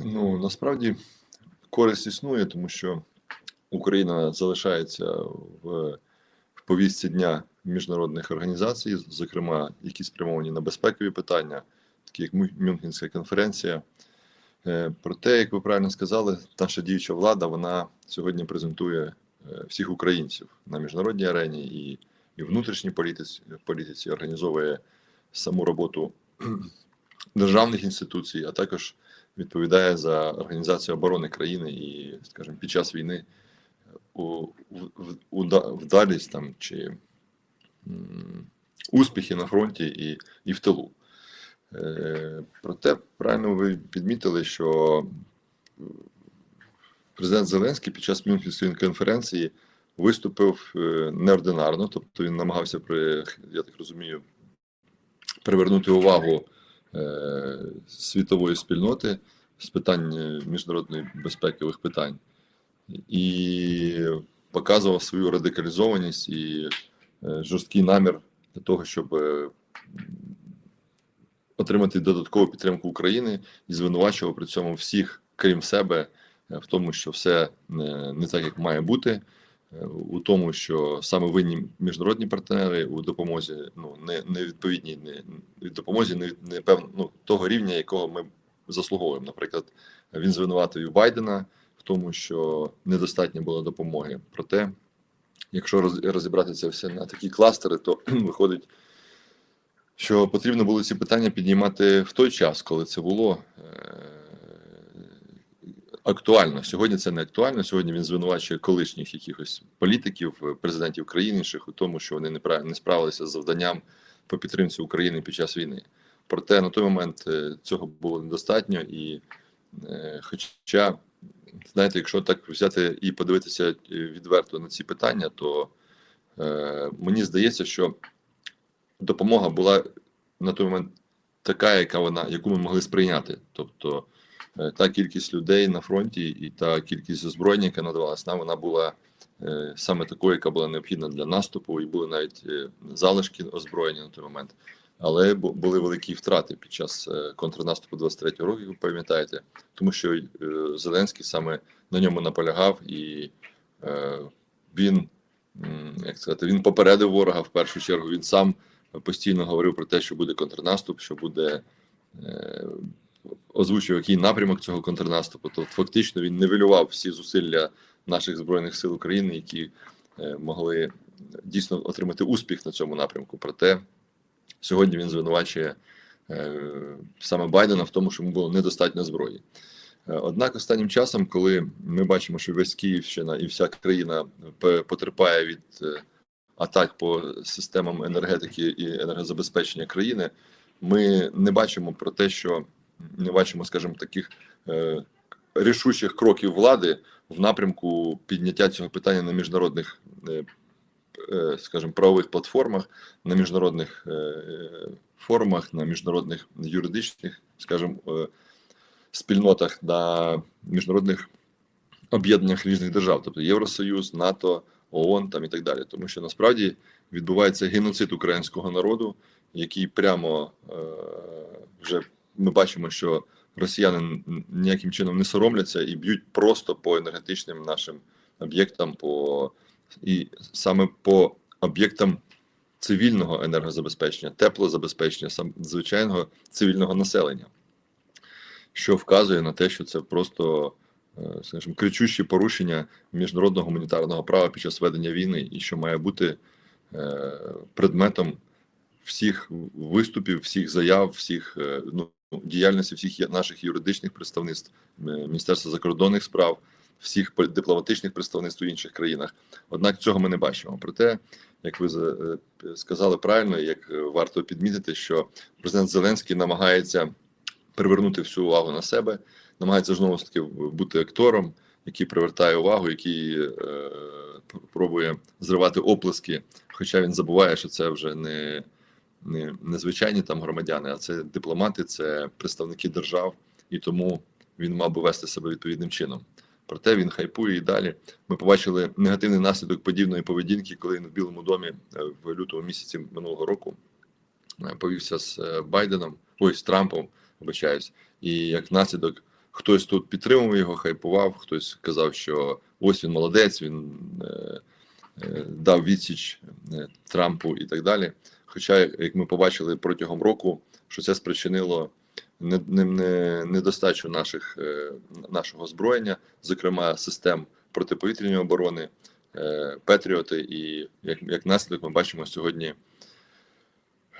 Ну насправді користь існує, тому що Україна залишається в, повістці дня міжнародних організацій, зокрема, які спрямовані на безпекові питання, такі як Мюнхенська конференція. Е, Проте, як ви правильно сказали, наша діюча влада вона сьогодні презентує е, всіх українців на міжнародній арені і, і внутрішній політиці, політиці організовує саму роботу державних інституцій, а також відповідає за організацію оборони країни і, скажімо, під час війни у, в, в, вдалість там чи м, успіхи на фронті і, і в тилу. Е, проте правильно ви підмітили, що президент Зеленський під час Мюнхенської конференції виступив е, неординарно, тобто він намагався при, я так розумію, привернути увагу е, світової спільноти з питань е, міжнародної безпекових питань і показував свою радикалізованість і е, жорсткий намір для того, щоб е, отримати додаткову підтримку України і звинувачував при цьому всіх, крім себе, е, в тому, що все не так, як має бути. Е, У тому, що саме винні міжнародні партнери у допомозі ну не, не відповідній не від допомозі, не, не певно ну, того рівня, якого ми заслуговуємо. Наприклад, він звинуватив Байдена в тому, що недостатньо було допомоги. Проте, якщо роз- розібрати це все на такі кластери, то виходить, що потрібно було ці питання піднімати в той час, коли це було е, актуально. Сьогодні це не актуально. Сьогодні він звинувачує колишніх якихось політиків, е, президентів країн інших у тому, що вони не справилися з завданням по підтримці України під час війни. Проте на той момент е, цього було недостатньо, і е, хоча, знаєте, якщо так взяти і подивитися відверто на ці питання, то мені здається, що допомога була на той момент така, яка вона, яку ми могли сприйняти. Тобто та кількість людей на фронті і та кількість озброєння, яка надавалась нам, вона була е, саме такою, яка була необхідна для наступу, і були навіть е, залишки озброєння на той момент. Але були великі втрати під час е, контрнаступу 23-го року, ви пам'ятаєте, тому що е, Зеленський саме на ньому наполягав, і е, він, як сказати, він попередив ворога в першу чергу. Він сам постійно говорив про те, що буде контрнаступ, що буде е, озвучив, який напрямок цього контрнаступу. Тобто, фактично, він нивелював всі зусилля наших збройних сил України, які е, могли дійсно отримати успіх на цьому напрямку. Проте сьогодні він звинувачує е, саме Байдена в тому, що йому було недостатньо зброї. Е, Однак останнім часом, коли ми бачимо, що весь Київщина і вся країна потерпає від е, атак по системам енергетики і енергозабезпечення країни, ми не бачимо про те, що не бачимо, скажімо, таких е, рішучих кроків влади в напрямку підняття цього питання на міжнародних, е, е, скажімо, правових платформах, на міжнародних е, форумах, на міжнародних юридичних, скажімо, е, спільнотах, на міжнародних об'єднаннях різних держав, тобто Євросоюз, НАТО, ООН там і так далі. Тому що насправді відбувається геноцид українського народу, який прямо е, вже ми бачимо, що росіяни ніяким чином не соромляться і б'ють просто по енергетичним нашим об'єктам, по і саме по об'єктам цивільного енергозабезпечення, теплозабезпечення, сам звичайного цивільного населення, що вказує на те, що це просто е, скажімо, кричущі порушення міжнародного гуманітарного права під час ведення війни, і що має бути е, предметом всіх виступів, всіх заяв, всіх е, ну, діяльності всіх наших юридичних представництв, е, Міністерства закордонних справ, всіх дипломатичних представництв у інших країнах. Однак цього ми не бачимо. Проте, як ви е, сказали правильно, як е, варто підмітити, що президент Зеленський намагається привернути всю увагу на себе, намагається знову ж таки бути актором, який привертає увагу, який е, пробує зривати оплески, хоча він забуває, що це вже не, не, не звичайні там громадяни, а це дипломати, це представники держав, і тому він мав би вести себе відповідним чином. Проте він хайпує і далі. Ми побачили негативний наслідок подібної поведінки, коли він в Білому домі е, в лютому місяці минулого року е, повівся з е, Байденом, ой, з Трампом, вибачаюсь, і як наслідок хтось тут підтримував його, хайпував, хтось казав, що ось він молодець, він е, е, дав відсіч Трампу і так далі. Хоча, як ми побачили протягом року, що це спричинило не- не- не- недостачу наших, е, нашого озброєння, зокрема систем протиповітряної оборони, е, Петріоти, і як, як наслідок ми бачимо сьогодні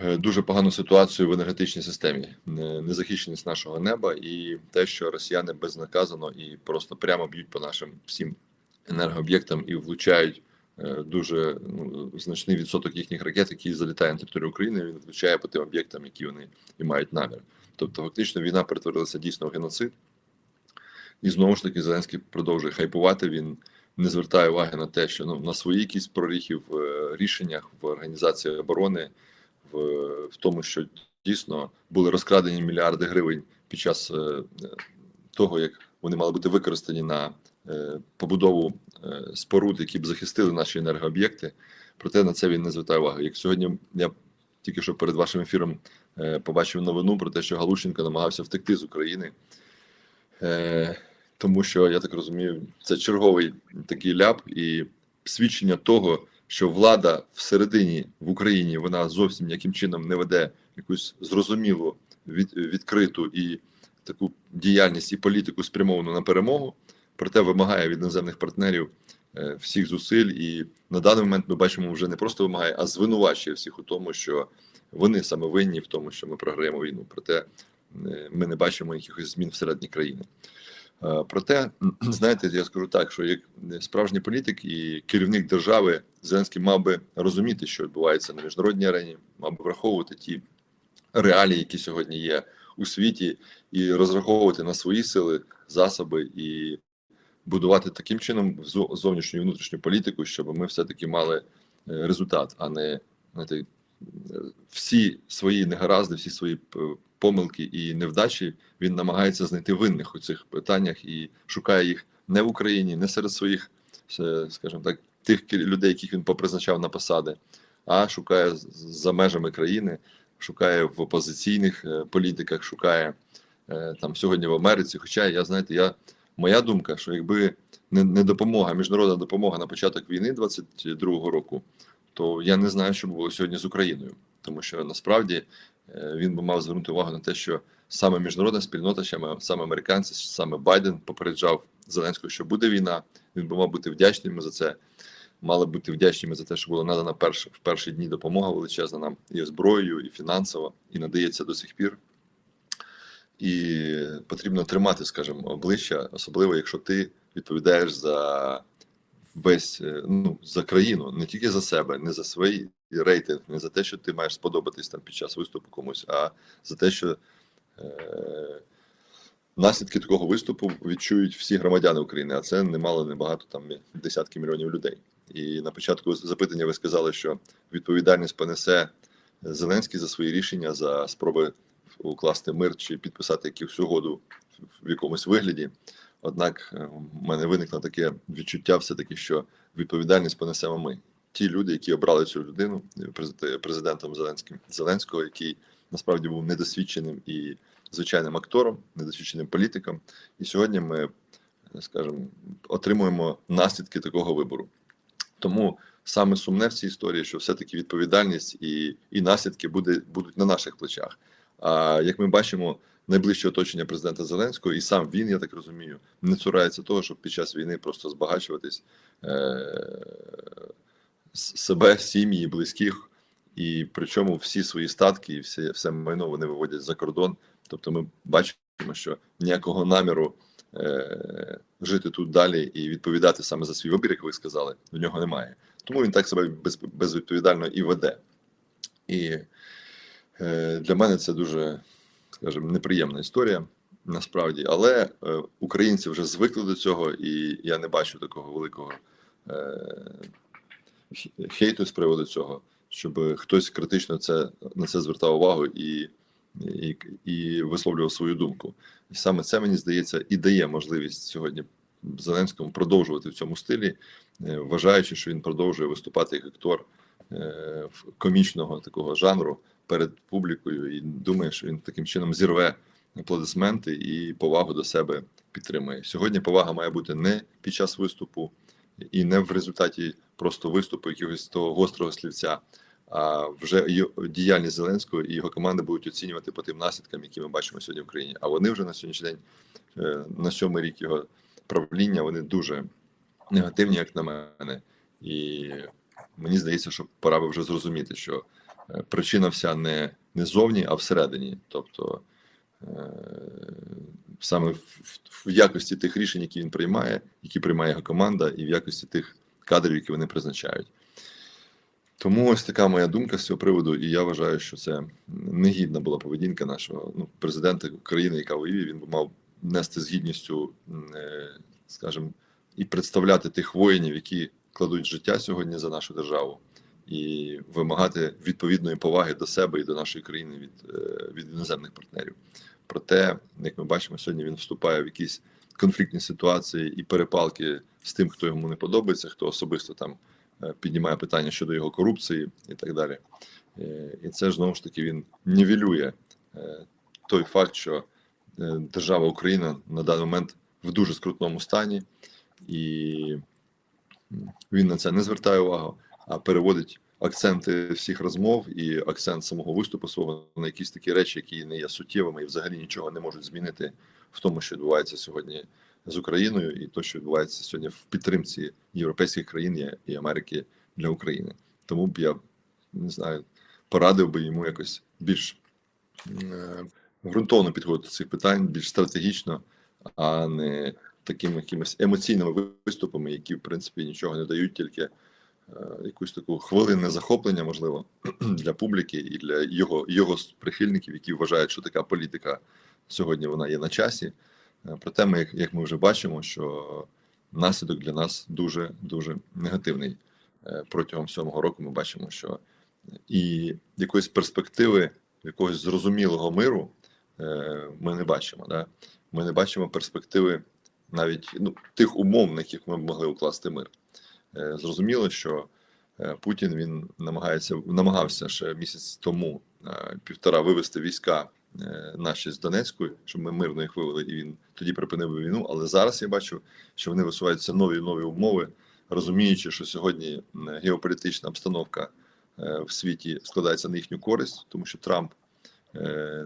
е, дуже погану ситуацію в енергетичній системі, незахищеність нашого неба і те, що росіяни безнаказано і просто прямо б'ють по нашим всім енергооб'єктам і влучають дуже ну, значний відсоток їхніх ракет, які залітають на територію України, він влучає по тим об'єктам, які вони і мають намір. Тобто, фактично, війна перетворилася дійсно в геноцид. І знову ж таки, Зеленський продовжує хайпувати. Він не звертає уваги на те, що ну, на свої якісь проріхи в е, рішеннях в організації оборони, в, в тому, що дійсно були розкрадені мільярди гривень під час е, е, того, як вони мали бути використані на е, побудову е, споруд, які б захистили наші енергооб'єкти. Проте на це він не звертає уваги. Як сьогодні я тільки що перед вашим ефіром е, побачив новину про те, що Галущенко намагався втекти з України. Е, тому що я так розумію, це черговий такий ляп і свідчення того, що влада всередині в Україні вона зовсім ніяким чином не веде якусь зрозумілу, від, відкриту і таку діяльність і політику спрямовану на перемогу, проте вимагає від іноземних партнерів е, всіх зусиль. І на даний момент ми бачимо, вже не просто вимагає, а звинувачує всіх у тому, що вони саме винні в тому, що ми програємо війну. Проте е, ми не бачимо якихось змін всередині країни. Е, Проте, знаєте, я скажу так, що як справжній політик і керівник держави Зеленський мав би розуміти, що відбувається на міжнародній арені, мав би враховувати ті реалії, які сьогодні є у світі, і розраховувати на свої сили, засоби і будувати таким чином зо- зовнішню і внутрішню політику, щоб ми все-таки мали е, результат, а не знаєте, е, всі свої негаразди, всі свої помилки і невдачі він намагається знайти винних у цих питаннях і шукає їх не в Україні, не серед своїх, е, скажімо так, тих людей, яких він попризначав на посади, а шукає за межами країни, шукає в опозиційних політиках, шукає там сьогодні в Америці. Хоча я знаєте, я моя думка, що якби не, не допомога, міжнародна допомога на початок війни 22-го року, то я не знаю, що було сьогодні з Україною, тому що насправді е, він би мав звернути увагу на те, що саме міжнародна спільнота, саме американці, саме Байден попереджав Зеленського, що буде війна. Він би мав бути вдячним за це. Мали бути вдячними за те, що була надана перш, в перші дні допомога величезна нам і зброєю, і фінансово, і надається до сих пір. І потрібно тримати, скажімо, обличчя, особливо якщо ти відповідаєш за весь е, ну за країну, не тільки за себе, не за свій рейтинг, не за те, що ти маєш сподобатись там під час виступу комусь, а за те, що е, наслідки такого виступу відчують всі громадяни України, а це немало небагато там десятки мільйонів людей. І на початку запитання ви сказали, що відповідальність понесе Зеленський за свої рішення, за спроби укласти мир чи підписати якусь угоду в якомусь вигляді. Однак е, в мене виникло таке відчуття, все таки, що відповідальність понесемо ми. Ті люди, які обрали цю людину президе- президентом Зеленським Зеленського, який насправді був недосвідченим і звичайним актором, недосвідченим політиком. І сьогодні ми, е, скажімо, отримуємо наслідки такого вибору. Тому саме сумне в цій історії, що все-таки відповідальність і, і наслідки буде, будуть на наших плечах. А як ми бачимо, найближче оточення президента Зеленського, і сам він, я так розумію, не цурається того, щоб під час війни просто збагачуватись е- себе, сім'ї, близьких, і причому всі свої статки і все, все майно вони виводять за кордон. Тобто, ми бачимо, що ніякого наміру е- жити тут далі і відповідати саме за свій вибір, як ви сказали, в нього немає. Тому він так себе без, безвідповідально і веде. І для мене це дуже, скажімо, неприємна історія насправді. Але е, українці вже звикли до цього, і я не бачу такого великого е, хейту з приводу цього, щоб хтось критично це, на це звертав увагу і, і, і висловлював свою думку. І саме це мені здається і дає можливість сьогодні Зеленському продовжувати в цьому стилі, е, вважаючи, що він продовжує виступати як актор е, комічного такого жанру перед публікою, і думає, що він таким чином зірве аплодисменти і повагу до себе підтримує. Сьогодні повага має бути не під час виступу і не в результаті просто виступу якогось того гострого слівця. А вже діяльність Зеленського і його команди будуть оцінювати по тим наслідкам, які ми бачимо сьогодні в Україні. А вони вже на сьогоднішній день, е, на сьомий рік його правління, вони дуже негативні, як на мене. І мені здається, що пора би вже зрозуміти, що причина вся не, не зовні, а всередині. Тобто е, саме в, в, якості тих рішень, які він приймає, які приймає його команда, і в якості тих кадрів, які вони призначають. Тому ось така моя думка з цього приводу, і я вважаю, що це негідна була поведінка нашого ну, президента України, яка воює. Він мав нести з гідністю, е, скажімо, і представляти тих воїнів, які кладуть життя сьогодні за нашу державу, і вимагати відповідної поваги до себе і до нашої країни від, е, від іноземних партнерів. Проте, як ми бачимо, сьогодні він вступає в якісь конфліктні ситуації і перепалки з тим, хто йому не подобається, хто особисто там е, піднімає питання щодо його корупції і так далі. Е, І це ж знову ж таки він нівелює той факт, що держава Україна на даний момент в дуже скрутному стані, і він на це не звертає увагу, переводить акценти всіх розмов і акцент самого виступу свого на якісь такі речі, які не є суттєвими і взагалі нічого не можуть змінити в тому, що відбувається сьогодні з Україною, і то, що відбувається сьогодні в підтримці європейських країн і- Америки для України. Тому б я не знаю, порадив би йому якось більш е, ґрунтовно підходити до цих питань, більш стратегічно, а не такими якимись емоційними виступами, які в принципі нічого не дають, тільки якусь таку хвилинне захоплення, можливо, для публіки і для його, його прихильників, які вважають, що така політика сьогодні вона є на часі. Е, Проте, ми, як- ми вже бачимо, що наслідок для нас дуже дуже негативний. Е, Протягом сьомого року ми бачимо, що і якоїсь перспективи якогось зрозумілого миру е, ми не бачимо. Да? Ми не бачимо перспективи навіть ну, тих умов, на яких ми могли укласти мир. Е, Зрозуміло, що е, Путін він намагається намагався ще місяць тому е, півтора вивести війська наші з Донецької, щоб ми мирно їх вивели, і він тоді припинив війну. Але зараз я бачу, що вони висуваються нові нові умови, розуміючи, що сьогодні геополітична обстановка в світі складається на їхню користь, тому що Трамп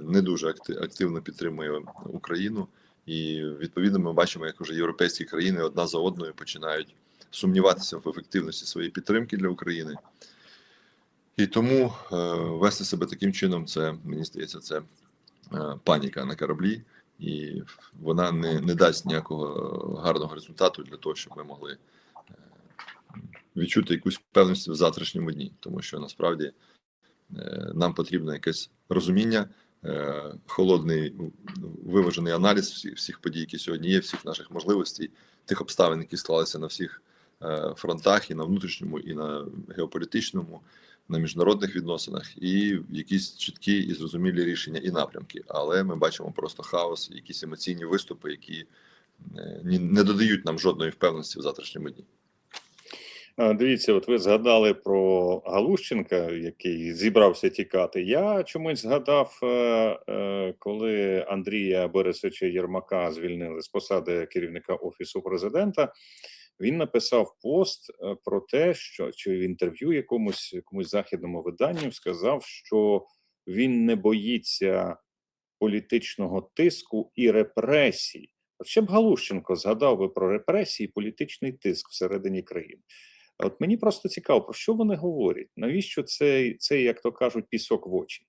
не дуже акти- активно підтримує Україну, і відповідно ми бачимо, як вже європейські країни одна за одною починають сумніватися в ефективності своєї підтримки для України. І тому е, вести себе таким чином, це мені здається, це е, паніка на кораблі, і вона не, не дасть ніякого гарного результату для того, щоб ми могли е, відчути якусь певність в завтрашньому дні, тому що насправді е, нам потрібно якесь розуміння, е, холодний виважений аналіз всіх, всіх подій, які сьогодні є, всіх наших можливостей, тих обставин, які склалися на всіх фронтах, і на внутрішньому, і на геополітичному, на міжнародних відносинах, і якісь чіткі і зрозумілі рішення і напрямки. Але ми бачимо просто хаос, якісь емоційні виступи, які е, не додають нам жодної впевненості в завтрашньому дні. Дивіться, от ви згадали про Галущенка, який зібрався тікати. Я чомусь згадав, е, е, коли Андрія Борисовича Єрмака звільнили з посади керівника офісу президента. Він написав пост е, про те, що чи в інтерв'ю якомусь якомусь західному виданню сказав, що він не боїться політичного тиску і репресій. От ще б Галущенко згадав би про репресії, і політичний тиск всередині країни. От мені просто цікаво, про що вони говорять? Навіщо це, це як то кажуть, пісок в очі?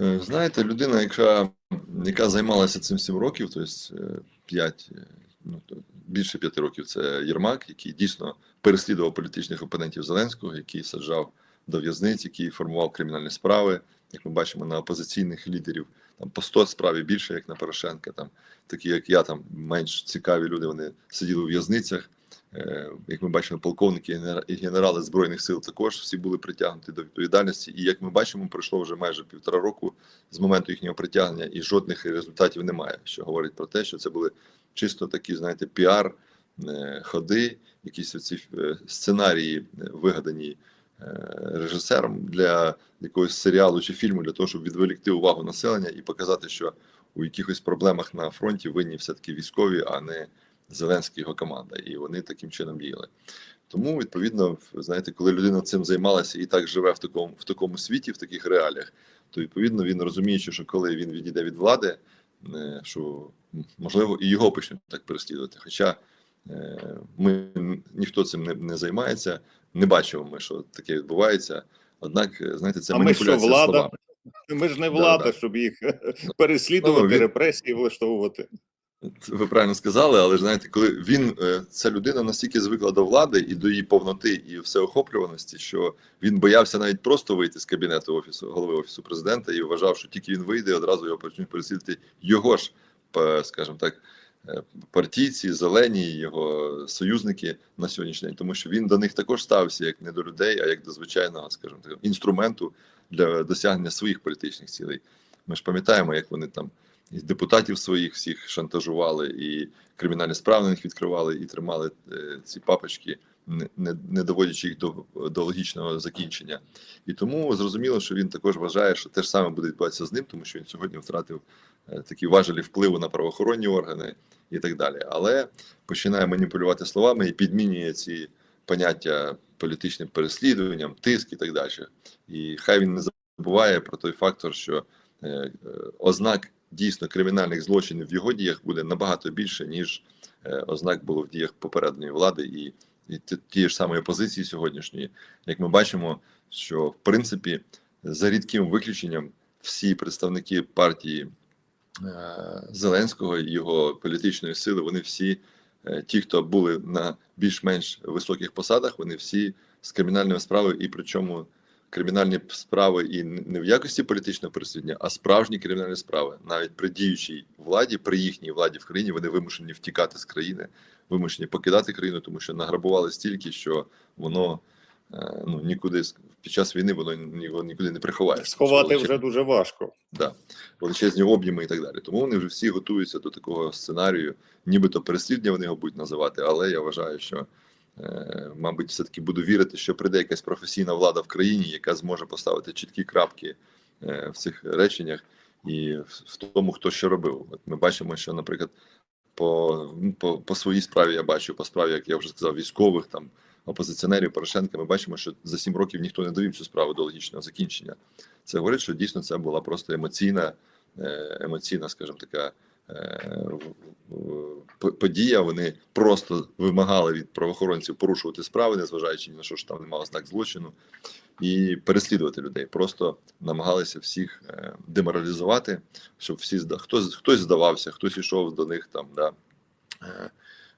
Е, Знаєте, людина, яка, яка займалася цим 7 років, тобто 5, ну, більше 5 років, це Єрмак, який дійсно переслідував політичних опонентів Зеленського, який саджав до в'язниць, який формував кримінальні справи, як ми бачимо, на опозиційних лідерів. Там по 100 справ і більше, як на Порошенка, там такі, як я, там менш цікаві люди, вони сиділи у в'язницях. Е, Як ми бачимо, полковники і генерали збройних сил також всі були притягнуті до відповідальності. І як ми бачимо, пройшло вже майже півтора року з моменту їхнього притягнення, і жодних результатів немає. Що говорить про те, що це були чисто такі, знаєте, піар е, ходи, якісь оці е, сценарії е, вигадані режисером для якогось серіалу чи фільму для того, щоб відволікти увагу населення і показати, що у якихось проблемах на фронті винні все-таки військові, а не Зеленський його команда. І вони таким чином діяли. Тому, відповідно, знаєте, коли людина цим займалася і так живе в такому в такому світі, в таких реаліях, то відповідно він розуміючи, що коли він відійде від влади, що можливо і його почнуть так переслідувати. Хоча е, ми ніхто цим не, не займається, не бачимо ми, що таке відбувається. Однак, е, знаєте, це А ми що, влада? словами. Ми ж не Да, влада, да. щоб їх переслідувати, Ну, він- репресії влаштовувати. Ви правильно сказали, але знаєте, коли він е, ця людина настільки звикла до влади і до її повноти і всеохоплюваності, що він боявся навіть просто вийти з кабінету офісу голови офісу президента і вважав, що тільки він вийде, одразу його почнуть переслідувати його ж, п- скажімо так, е, партійці, зелені, його союзники на сьогоднішній день, тому що він до них також ставився як не до людей, а як до звичайного, скажімо так, інструменту для досягнення своїх політичних цілей. Ми ж пам'ятаємо, як вони там і депутатів своїх всіх шантажували, і кримінальні справи на них відкривали, і тримали е, ці папочки, не, не, доводячи їх до, до логічного закінчення. І тому зрозуміло, що він також вважає, що те ж саме буде відбуватися з ним, тому що він сьогодні втратив е, такі важелі впливу на правоохоронні органи і так далі. Але починає маніпулювати словами і підмінює ці поняття політичним переслідуванням, тиск і так далі. І хай він не забуває про той фактор, що е, ознак дійсно кримінальних злочинів в його діях буде набагато більше, ніж е, ознак було в діях попередньої влади і, і тієї ж самої опозиції сьогоднішньої. Як ми бачимо, що в принципі за рідким виключенням всі представники партії е, Зеленського і його політичної сили, вони всі, е, ті, хто були на більш-менш високих посадах, вони всі з кримінальними справами, і причому кримінальні справи і не в якості політичного переслідування, а справжні кримінальні справи. Навіть при діючій владі, при їхній владі в країні, вони вимушені втікати з країни, вимушені покидати країну, тому що награбували стільки, що воно е, ну нікуди під час війни воно ні- нікуди не приховаєш. Сховати що вже дуже важко. да, величезні об'єми і так далі. Тому вони вже всі готуються до такого сценарію, нібито переслідування вони його будуть називати, але я вважаю, що, е, мабуть, все-таки буду вірити, що прийде якась професійна влада в країні, яка зможе поставити чіткі крапки е, в цих реченнях і в, тому, хто що робив. От ми бачимо, що, наприклад, по, ну, по, по своїй справі я бачу, по справі, як я вже сказав, військових там. Опозиціонерів Порошенка, ми бачимо, що за сім років ніхто не довів цю справу до логічного закінчення. Це говорить, що дійсно це була просто емоційна, е, емоційна, скажімо, така подія. Вони просто вимагали від правоохоронців порушувати справи, незважаючи на що, що там немає знак злочину, і переслідувати людей. Просто намагалися всіх е, деморалізувати, щоб всі хтось, хтось здавався, хтось йшов до них там да, е,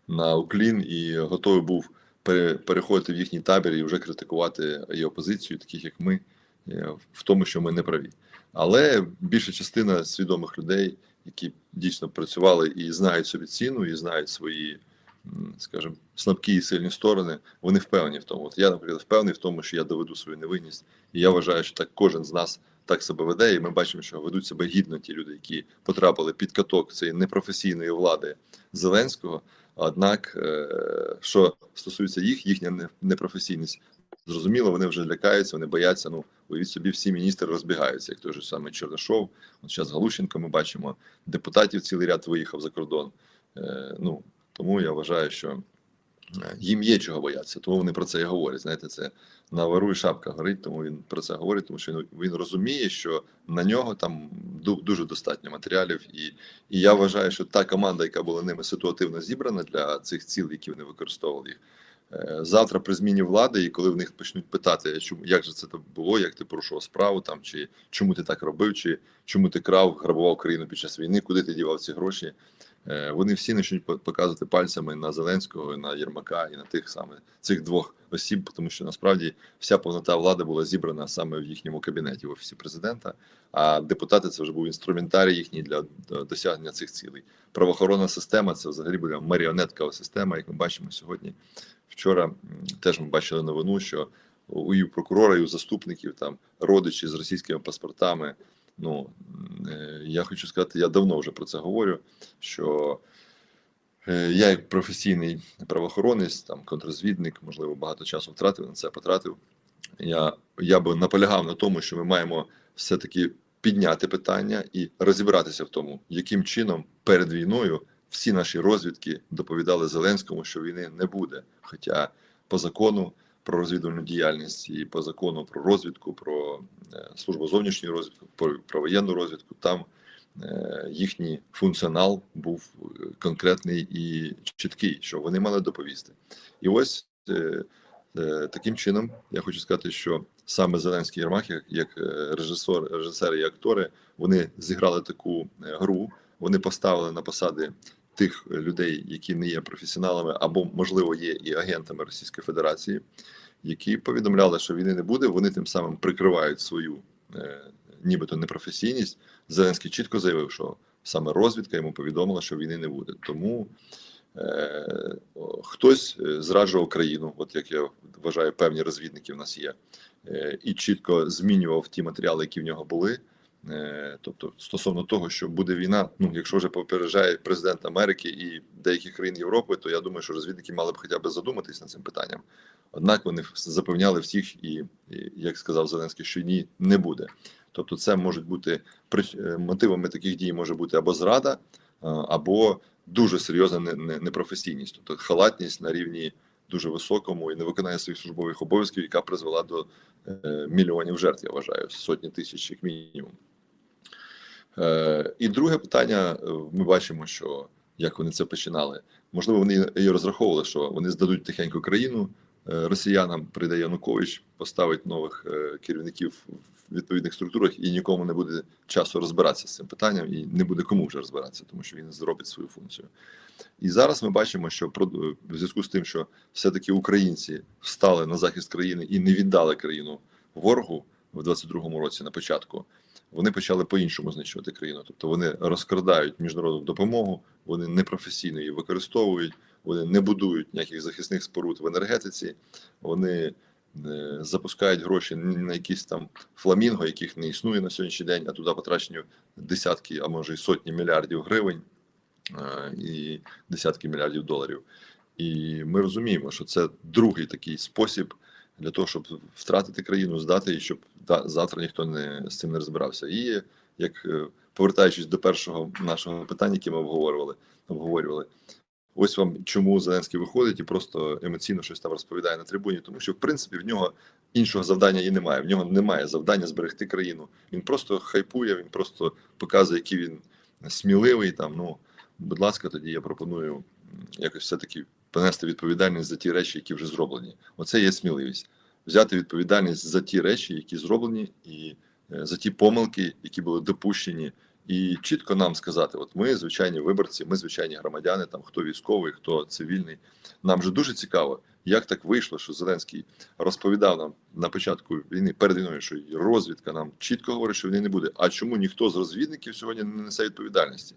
на уклін і готовий був переходити в їхній табір і вже критикувати і опозицію, таких як ми, е, в тому, що ми не праві. Але більша частина свідомих людей, які дійсно працювали і знають собі ціну, і знають свої, скажімо, слабкі і сильні сторони, вони впевнені в тому. От я, наприклад, впевнений в тому, що я доведу свою невинність, і я вважаю, що так кожен з нас так себе веде, і ми бачимо, що ведуть себе гідно ті люди, які потрапили під каток цієї непрофесійної влади Зеленського. Однак, е, що стосується їх, їхня непрофесійність, зрозуміло, вони вже лякаються, вони бояться. Ну, уявіть собі, всі міністри розбігаються, як той же самий Чернишов. От зараз Галущенко ми бачимо, депутатів цілий ряд виїхав за кордон. Е, ну, тому я вважаю, що е, їм є чого боятися, тому вони про це і говорять. Знаєте, це на вору і шапка горить, тому він про це говорить, тому що він, він розуміє, що на нього там ду- дуже достатньо матеріалів, і, і я вважаю, що та команда, яка була ними ситуативно зібрана для цих цілей, які вони використовували їх. Е, Завтра при зміні влади, і коли в них почнуть питати, чому як же це було, як ти порушував справу, там чи чому ти так робив, чи чому ти крав, грабував країну під час війни, куди ти дівав ці гроші, е, вони всі почнуть по- показувати пальцями на Зеленського, на Єрмака і на тих саме цих двох осіб, тому що насправді вся повнота влади була зібрана саме в їхньому кабінеті в офісі президента. А депутати це вже був інструментарій їхній для досягнення цих цілей. Правоохоронна система це взагалі була маріонеткова система, як ми бачимо сьогодні. Вчора теж ми бачили новину, що у і прокурора, і у заступників там родичі з російськими паспортами. Ну е, я хочу сказати, я давно вже про це говорю. Що е, я, як професійний правоохоронець, там контррозвідник, можливо, багато часу втратив на це, потратив. я, я би наполягав на тому, що ми маємо все-таки підняти питання і розібратися в тому, яким чином перед війною всі наші розвідки доповідали Зеленському, що війни не буде. Хоча по закону про розвідувальну діяльність і по закону про розвідку, про е, службу зовнішньої розвідки, про, воєнну розвідку, там е, їхній функціонал був е, конкретний і чіткий, що вони мали доповісти. І ось таким чином я хочу сказати, що саме Зеленський Єрмак, як, режисер, режисери і актори, вони зіграли таку гру, вони поставили на посади тих людей, які не є професіоналами, або можливо є і агентами Російської Федерації, які повідомляли, що війни не буде. Вони тим самим прикривають свою е, нібито непрофесійність. Зеленський чітко заявив, що саме розвідка йому повідомила, що війни не буде. Тому е, хтось е, зраджував країну, от як я вважаю, певні розвідники в нас є, е, і чітко змінював ті матеріали, які в нього були. Е, Тобто, стосовно того, що буде війна, ну якщо вже попереджає президент Америки і деяких країн Європи, то я думаю, що розвідники мали б хоча б задуматись над цим питанням. Однак вони запевняли всіх, і, як сказав Зеленський, що ні, не буде. Тобто, це можуть бути прич- е, мотивами таких дій може бути або зрада, е, або дуже серйозна не- не- непрофесійність, тобто халатність на рівні дуже високому і невиконання своїх службових обов'язків, яка призвела до мільйонів жертв, я вважаю, сотні тисяч як мінімум. Е, І друге питання: е, ми бачимо, що як вони це починали. Можливо, вони і розраховували, що вони здадуть тихенько країну е, росіянам, прийде Янукович, поставить нових керівників в відповідних структурах, і нікому не буде часу розбиратися з цим питанням, і не буде кому вже розбиратися, тому що він зробить свою функцію. І зараз ми бачимо, що в зв'язку з тим, що все-таки українці встали на захист країни і не віддали країну ворогу в 22-му році на початку. Вони почали по-іншому знищувати країну. Тобто вони розкрадають міжнародну допомогу, вони непрофесійно її використовують, вони не будують ніяких захисних споруд в енергетиці, вони е, запускають гроші на якісь там фламінго, яких не існує на сьогоднішній день, а туди потрачені десятки, а може й сотні мільярдів гривень е, і десятки мільярдів доларів. І ми розуміємо, що це другий такий спосіб для того, щоб втратити країну, здати і щоб да, завтра ніхто не з цим не розбирався. І як е, повертаючись до першого нашого питання, яке ми обговорювали, обговорювали. Ось вам чому Зеленський виходить і просто емоційно щось там розповідає на трибуні, тому що в принципі в нього іншого завдання і немає. В нього немає завдання зберегти країну. Він просто хайпує, він просто показує, який він сміливий. Там ну, будь ласка, тоді я пропоную якось все-таки понести відповідальність за ті речі, які вже зроблені. Оце є сміливість. Взяти відповідальність за ті речі, які зроблені, і е, за ті помилки, які були допущені, і чітко нам сказати: от ми звичайні виборці, ми звичайні громадяни, там хто військовий, хто цивільний. Нам же дуже цікаво, як так вийшло, що Зеленський розповідав нам на початку війни перед війною, що розвідка нам чітко говорить, що війни не буде. А чому ніхто з розвідників сьогодні не несе відповідальності?